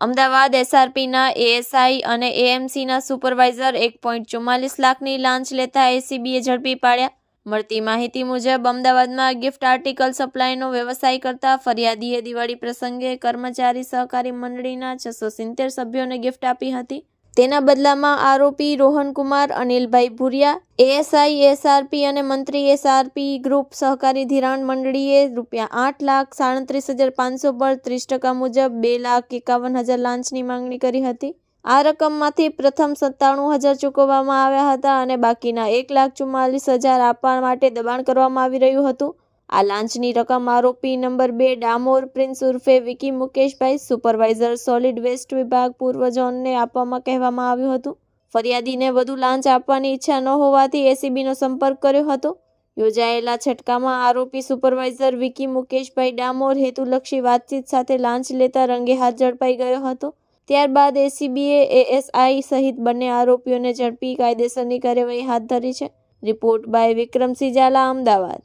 Ahmedabad એસઆરપીના ASI અને એએમસીના supervisor એક point ચુમ્માલીસ લાખની લાંચ લેતા એસીબીએ ઝડપી પાડ્યા. મળતી માહિતી મુજબ, અમદાવાદમાં ગિફ્ટ આર્ટિકલ સપ્લાયનો વ્યવસાય કરતા ફરિયાદીએ દિવાળી પ્રસંગે કર્મચારી સહકારી મંડળીના છસો સિત્તેર સભ્યોને ગિફ્ટ આપી હતી. તેના બદલામાં આરોપી રોહનકુમાર અનિલભાઈ ભુરિયા, એએસઆઈ, એસઆરપી અને મંત્રી એસઆરપી ગ્રુપ સહકારી ધિરાણ મંડળીએ રૂપિયા આઠ લાખ સાડત્રીસ હજાર પાંચસો પર ત્રીસ ટકા મુજબ બે લાખ એકાવન હજાર લાંચની માંગણી કરી હતી. આ રકમમાંથી પ્રથમ સત્તાણું હજાર ચૂકવવામાં આવ્યા હતા અને બાકીના એક લાખ ચુમ્માલીસ હજાર આપવા માટે દબાણ કરવામાં આવી રહ્યું હતું. આ લાંચની રકમ આરોપી નંબર બે ડામોર પ્રિન્સ ઉર્ફે Vicky Mukeshbhai, supervisor solid waste વિભાગ પૂર્વ ઝોનને આપવામાં કહેવામાં આવ્યું હતું. ફરિયાદીને વધુ લાંચ આપવાની ઈચ્છા ન હોવાથી એસીબીનો સંપર્ક કર્યો હતો. યોજાયેલા છટકામાં આરોપી સુપરવાઇઝર વિકી મુકેશભાઈ ડામોર હેતુલક્ષી વાતચીત સાથે લાંચ લેતા રંગે હાથ ઝડપાઈ ગયો હતો. ત્યારબાદ એસીબીએ એએસઆઈ સહિત બંને આરોપીઓને ઝડપી કાયદેસરની કાર્યવાહી હાથ ધરી છે. Report by Vikramsinh Zala, Ahmedabad.